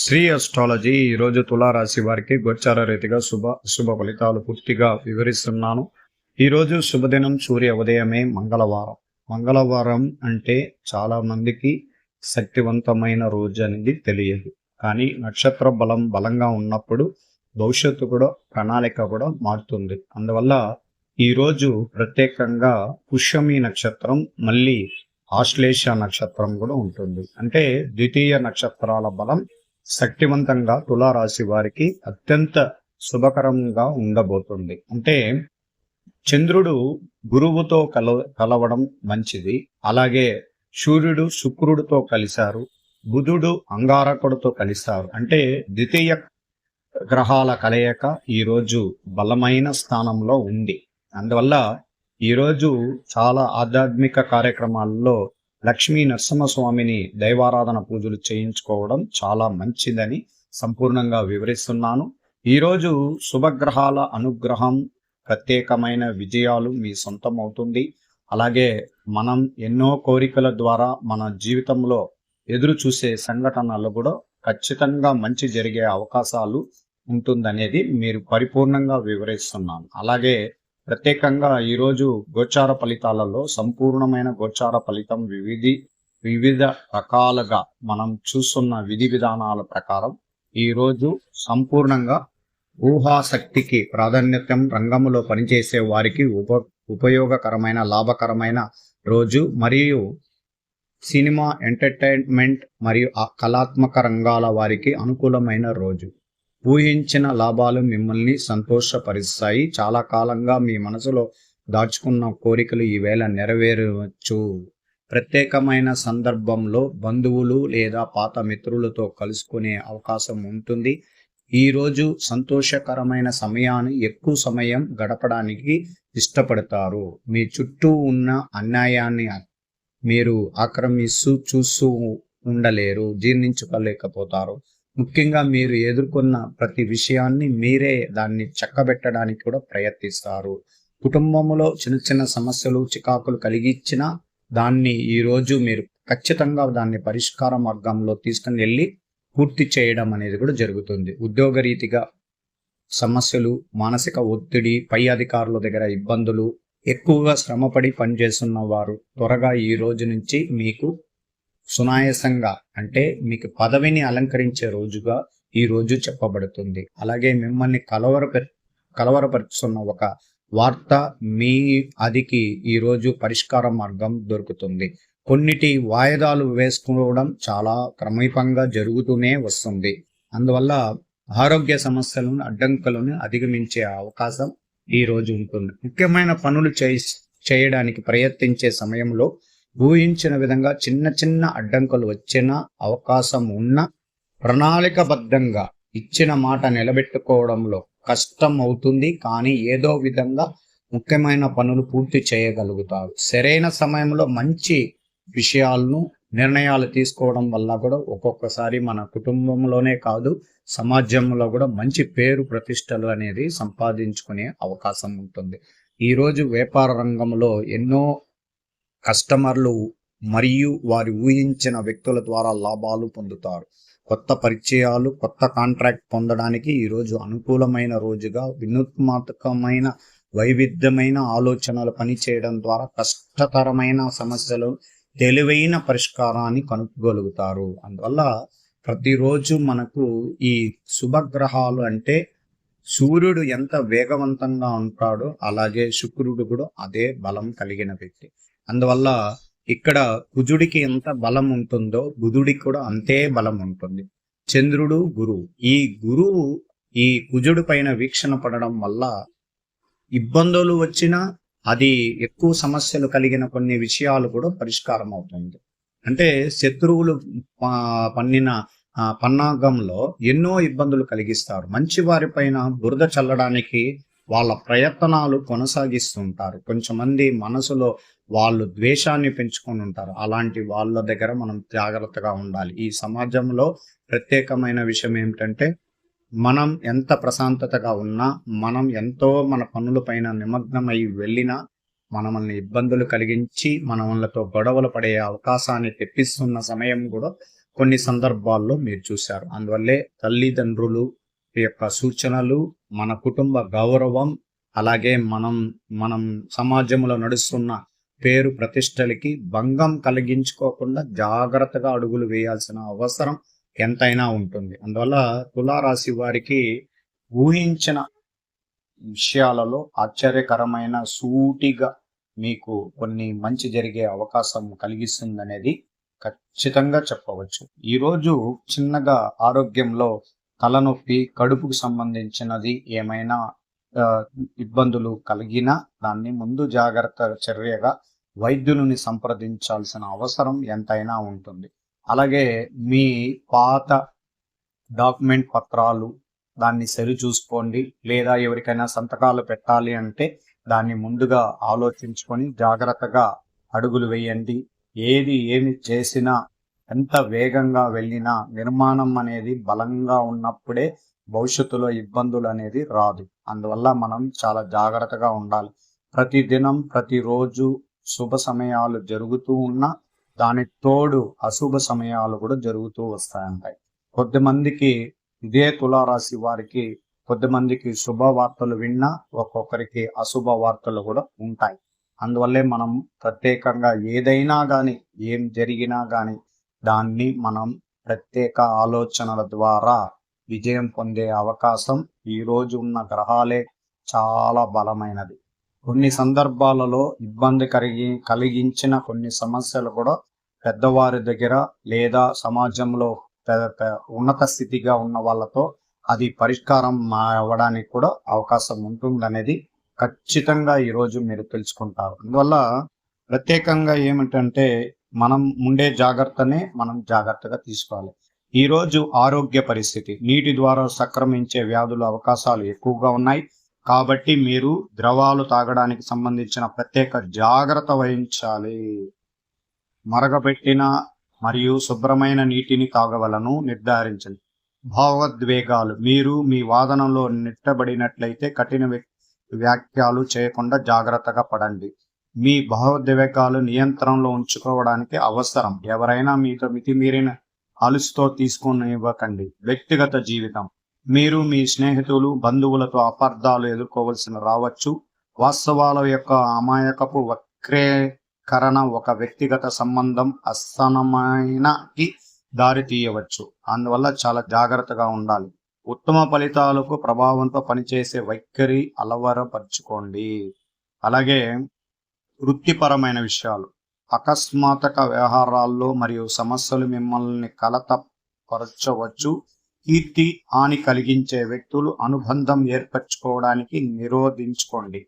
Shri astrology ఈరోజు తులారాశి వారికి గోచార రీతిగా శుభ శుభ ఫలితాలు పూర్తిగా వివరిస్తున్నాను. ఈరోజు శుభదినం సూర్య ఉదయమే మంగళవారం. మంగళవారం అంటే చాలా మందికి శక్తివంతమైన రోజు అనేది తెలియదు. కానీ నక్షత్ర బలం బలంగా ఉన్నప్పుడు భవిష్యత్తు కూడా ప్రణాళిక కూడా మారుతుంది. అందువల్ల ఈరోజు ప్రత్యేకంగా పుష్యమి నక్షత్రం మళ్ళీ ఆశ్లేష నక్షత్రం కూడా ఉంటుంది. అంటే ద్వితీయ నక్షత్రాల బలం శక్తివంతంగా తులారాశి వారికి అత్యంత శుభకరంగా ఉండబోతుంది. అంటే చంద్రుడు గురువుతో కల కలవడం మంచిది. అలాగే సూర్యుడు శుక్రుడితో కలిశారు. బుధుడు అంగారకుడితో కలిశారు. అంటే ద్వితీయ గ్రహాల కలయిక ఈరోజు బలమైన స్థానంలో ఉంది. అందువల్ల ఈరోజు చాలా ఆధ్యాత్మిక కార్యక్రమాల్లో లక్ష్మీ నరసింహస్వామిని దైవారాధన పూజలు చేయించుకోవడం చాలా మంచిదని సంపూర్ణంగా వివరిస్తున్నాను. ఈరోజు శుభగ్రహాల అనుగ్రహం ప్రత్యేకమైన విజయాలు మీ సొంతం అవుతుంది అలాగే మనం ఎన్నో కోరికల ద్వారా మన జీవితంలో ఎదురు చూసే సంఘటనలు కూడా ఖచ్చితంగా మంచి జరిగే అవకాశాలు ఉంటుందనేది మీరు పరిపూర్ణంగా వివరిస్తున్నాను. అలాగే ప్రత్యేకంగా ఈరోజు గోచార ఫలితాలలో సంపూర్ణమైన గోచార ఫలితం వివిధి వివిధ రకాలుగా మనం చూస్తున్న విధి విధానాల ప్రకారం ఈరోజు సంపూర్ణంగా ఊహాశక్తికి ప్రాధాన్యతం రంగంలో పనిచేసే వారికి ఉప ఉపయోగకరమైన లాభకరమైన రోజు మరియు సినిమా ఎంటర్టైన్మెంట్ మరియు ఆ కళాత్మక రంగాల వారికి అనుకూలమైన రోజు. ఊహించిన లాభాలు మిమ్మల్ని సంతోషపరుస్తాయి. చాలా కాలంగా మీ మనసులో దాచుకున్న కోరికలు ఈవేళ నెరవేరవచ్చు. ప్రత్యేకమైన సందర్భంలో బంధువులు లేదా పాత మిత్రులతో కలుసుకునే అవకాశం ఉంటుంది. ఈరోజు సంతోషకరమైన సమయాన్ని ఎక్కువ సమయం గడపడానికి ఇష్టపడతారు. మీ చుట్టూ ఉన్న అన్యాయాన్ని మీరు ఆక్రమిస్తూ చూస్తూ ఉండలేరు జీర్ణించుకోలేకపోతారు. ముఖ్యంగా మీరు ఎదుర్కొన్న ప్రతి విషయాన్ని మీరే దాన్ని చక్కబెట్టడానికి కూడా ప్రయత్నిస్తారు. కుటుంబంలో చిన్న చిన్న సమస్యలు చికాకులు కలిగించిన దాన్ని ఈరోజు మీరు ఖచ్చితంగా దాన్ని పరిష్కార మార్గంలో తీసుకుని వెళ్ళి పూర్తి చేయడం అనేది కూడా జరుగుతుంది. ఉద్యోగ రీతిగా సమస్యలు మానసిక ఒత్తిడి పై అధికారుల దగ్గర ఇబ్బందులు ఎక్కువగా శ్రమపడి పనిచేస్తున్న వారు త్వరగా ఈ రోజు నుంచి మీకు సునాయాసంగా అంటే మీకు పదవిని అలంకరించే రోజుగా ఈ రోజు చెప్పబడుతుంది. అలాగే మిమ్మల్ని కలవర కలవరపరుచున్న ఒక వార్త మీ అదికి ఈరోజు పరిష్కార మార్గం దొరుకుతుంది. కొన్నిటి వాయిదాలు వేసుకోవడం చాలా క్రమీపంగా జరుగుతూనే వస్తుంది. అందువల్ల ఆరోగ్య సమస్యలను అడ్డంకులను అధిగమించే అవకాశం ఈ రోజు ఉంటుంది. ముఖ్యమైన పనులు చేయడానికి ప్రయత్నించే సమయంలో ఊహించిన విధంగా చిన్న చిన్న అడ్డంకులు వచ్చిన అవకాశం ఉన్న ప్రణాళికబద్ధంగా ఇచ్చిన మాట నిలబెట్టుకోవడంలో కష్టం అవుతుంది. కానీ ఏదో విధంగా ముఖ్యమైన పనులు పూర్తి చేయగలుగుతారు. సరైన సమయంలో మంచి విషయాలను నిర్ణయాలు తీసుకోవడం వల్ల కూడా ఒక్కొక్కసారి మన కుటుంబంలోనే కాదు సమాజంలో కూడా మంచి పేరు ప్రతిష్టలు అనేది సంపాదించుకునే అవకాశం ఉంటుంది. ఈరోజు వ్యాపార రంగంలో ఎన్నో కస్టమర్లు మరియు వారి ఊహించిన వ్యక్తుల ద్వారా లాభాలు పొందుతారు. కొత్త పరిచయాలు కొత్త కాంట్రాక్ట్ పొందడానికి ఈరోజు అనుకూలమైన రోజుగా వినూత్మాత్మకమైన వైవిధ్యమైన ఆలోచనలు పనిచేయడం ద్వారా కష్టతరమైన సమస్యలు తెలివైన పరిష్కారాన్ని కనుక్కోగలుగుతారు. అందువల్ల ప్రతిరోజు మనకు ఈ శుభగ్రహాలు అంటే సూర్యుడు ఎంత వేగవంతంగా ఉంటాడో అలాగే శుక్రుడు కూడా అదే బలం కలిగిన వ్యక్తి. అందువల్ల ఇక్కడ కుజుడికి ఎంత బలం ఉంటుందో బుధుడికి కూడా అంతే బలం ఉంటుంది. చంద్రుడు గురువు ఈ గురువు ఈ కుజుడి పైన వీక్షణ పడడం వల్ల ఇబ్బందులు వచ్చినా అది ఎక్కువ సమస్యలు కలిగిన కొన్ని విషయాలు కూడా పరిష్కారం అవుతుంది. అంటే శత్రువులు పన్నిన పన్నాగంలో ఎన్నో ఇబ్బందులు కలిగిస్తారు. మంచి వారి పైన బురద చల్లడానికి వాళ్ళ ప్రయత్నాలు కొనసాగిస్తుంటారు. కొంచెమంది మనసులో వాళ్ళు ద్వేషాన్ని పెంచుకొని ఉంటారు. అలాంటి వాళ్ళ దగ్గర మనం జాగ్రత్తగా ఉండాలి. ఈ సమాజంలో ప్రత్యేకమైన విషయం ఏమిటంటే మనం ఎంత ప్రశాంతతగా ఉన్నా మనం ఎంతో మన పనులపైన నిమగ్నమై వెళ్ళినా మనల్ని ఇబ్బందులు కలిగించి మన గొడవలు పడే అవకాశాన్ని తెప్పిస్తున్న సమయం కూడా కొన్ని సందర్భాల్లో మీరు చూశారు. అందువల్లే తల్లిదండ్రులు యొక్క సూచనలు మన కుటుంబ గౌరవం అలాగే మనం మనం సమాజంలో నడుస్తున్న పేరు ప్రతిష్టలకి భంగం కలిగించుకోకుండా జాగ్రత్తగా అడుగులు వేయాల్సిన అవసరం ఎంతైనా ఉంటుంది. అందువల్ల తులారాశి వారికి ఊహించిన విషయాలలో ఆశ్చర్యకరమైన సూటిగా మీకు కొన్ని మంచి జరిగే అవకాశం కలిగిస్తుంది అనేది ఖచ్చితంగా చెప్పవచ్చు. ఈరోజు చిన్నగా ఆరోగ్యంలో తలనొప్పి కడుపుకు సంబంధించినది ఏమైనా ఇబ్బందులు కలిగినా దాన్ని ముందు జాగ్రత్త చర్యగా వైద్యులని సంప్రదించాల్సిన అవసరం ఎంతైనా ఉంటుంది. అలాగే మీ పాత డాక్యుమెంట్ పత్రాలు దాన్ని సరి చూసుకోండి లేదా ఎవరికైనా సంతకాలు పెట్టాలి అంటే దాన్ని ముందుగా ఆలోచించుకొని జాగ్రత్తగా అడుగులు వేయండి. ఏది ఏమి చేసినా ఎంత వేగంగా వెళ్ళినా నిర్మాణం అనేది బలంగా ఉన్నప్పుడే భవిష్యత్తులో ఇబ్బందులు అనేది రాదు. అందువల్ల మనం చాలా జాగ్రత్తగా ఉండాలి. ప్రతి దినం ప్రతిరోజు శుభ సమయాలు జరుగుతూ ఉన్నా దానికి తోడు అశుభ సమయాలు కూడా జరుగుతూ వస్తాయంటాయి. కొద్దిమందికి ఇదే తులారాశి వారికి కొద్దిమందికి శుభ వార్తలు విన్నా ఒక్కొక్కరికి అశుభ వార్తలు కూడా ఉంటాయి. అందువల్లే మనం ప్రత్యేకంగా ఏదైనా కానీ ఏం జరిగినా కానీ దాన్ని మనం ప్రత్యేక ఆలోచనల ద్వారా విజయం పొందే అవకాశం ఈ రోజు ఉన్న గ్రహాలే చాలా బలమైనది. కొన్ని సందర్భాలలో ఇబ్బంది కలిగి కలిగించిన కొన్ని సమస్యలు కూడా పెద్దవారి దగ్గర లేదా సమాజంలో ఉన్నత స్థితిగా ఉన్న వాళ్ళతో అది పరిష్కారం అవ్వడానికి కూడా అవకాశం ఉంటుందనేది ఖచ్చితంగా ఈ రోజు మీరు తెలుసుకుంటారు. అందువల్ల ప్రత్యేకంగా ఏమిటంటే మనం ఉండే జాగ్రత్తనే మనం జాగ్రత్తగా తీసుకోవాలి. ఈ రోజు ఆరోగ్య పరిస్థితి. నీటి ద్వారా సక్రమించే వ్యాధుల అవకాశాలు ఎక్కువగా ఉన్నాయి. కాబట్టి మీరు ద్రవాలు తాగడానికి సంబంధించిన ప్రత్యేక జాగ్రత్త వహించాలి. మరగబెట్టిన మరియు శుభ్రమైన నీటిని తాగవలను నిర్ధారించండి. భావోద్వేగాలు. మీరు మీ వాదనలో నెట్టబడినట్లయితే కఠిన వ్యాఖ్యలు చేయకుండా జాగ్రత్తగా పడండి. మీ భావోద్వేగాలు నియంత్రణలో ఉంచుకోవడానికి అవసరం. ఎవరైనా మీతో మితిమీరిన అలుసుతో తీసుకునివ్వకండి. వ్యక్తిగత జీవితం. మీరు మీ స్నేహితులు బంధువులతో అపార్థాలు ఎదుర్కోవలసిన రావచ్చు. వాస్తవాల యొక్క అమాయకపు వక్రీకరణ ఒక వ్యక్తిగత సంబంధం అసనమైనకి దారి తీయవచ్చు. అందువల్ల చాలా జాగ్రత్తగా ఉండాలి. ఉత్తమ ఫలితాలకు ప్రభావంతో పనిచేసే వైఖరి అలవరపరుచుకోండి. అలాగే వృత్తిపరమైన విషయాలు. అకస్మాతక వ్యవహారాల్లో మరియు సమస్యలు మిమ్మల్ని కలతపరచవచ్చు. కీర్తి హాని కలిగించే వ్యక్తులు అనుబంధం ఏర్పరచుకోవడానికి నిరోధించుకోండి.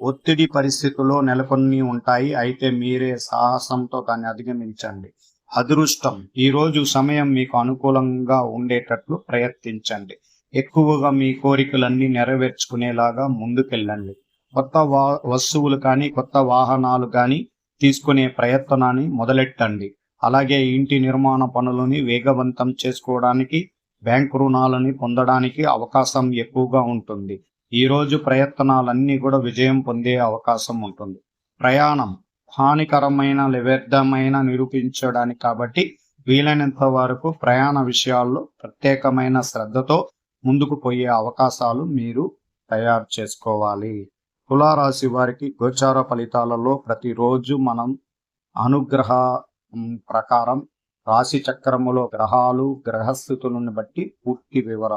ఒత్తిడి పరిస్థితుల్లో నెలకొని ఉంటాయి. అయితే మీరే సాహసంతో దాన్ని అధిగమించండి. అదృష్టం. ఈరోజు సమయం మీకు అనుకూలంగా ఉండేటట్లు ప్రయత్నించండి. ఎక్కువగా మీ కోరికలన్నీ నెరవేర్చుకునేలాగా ముందుకెళ్ళండి. కొత్త వా వస్తువులు కానీ కొత్త వాహనాలు కానీ తీసుకునే ప్రయత్నాన్ని మొదలెట్టండి. అలాగే ఇంటి నిర్మాణ పనులని వేగవంతం చేసుకోవడానికి బ్యాంకు రుణాలని పొందడానికి అవకాశం ఎక్కువగా ఉంటుంది. ఈ రోజు ప్రయత్నాలన్నీ కూడా విజయం పొందే అవకాశం ఉంటుంది. ప్రయాణం హానికరమైన వ్యర్థమైన నిరూపించడానికి కాబట్టి వీలైనంత వరకు ప్రయాణ విషయాల్లో ప్రత్యేకమైన శ్రద్ధతో ముందుకు పోయే అవకాశాలు మీరు తయారు చేసుకోవాలి. తులారాశి వారికి గోచార ఫలితాలలో ప్రతిరోజు మనం అనుగ్రహ ప్రకారం రాశి చక్రములో గ్రహాలు గ్రహస్థితులను బట్టి పూర్తి వివరాలు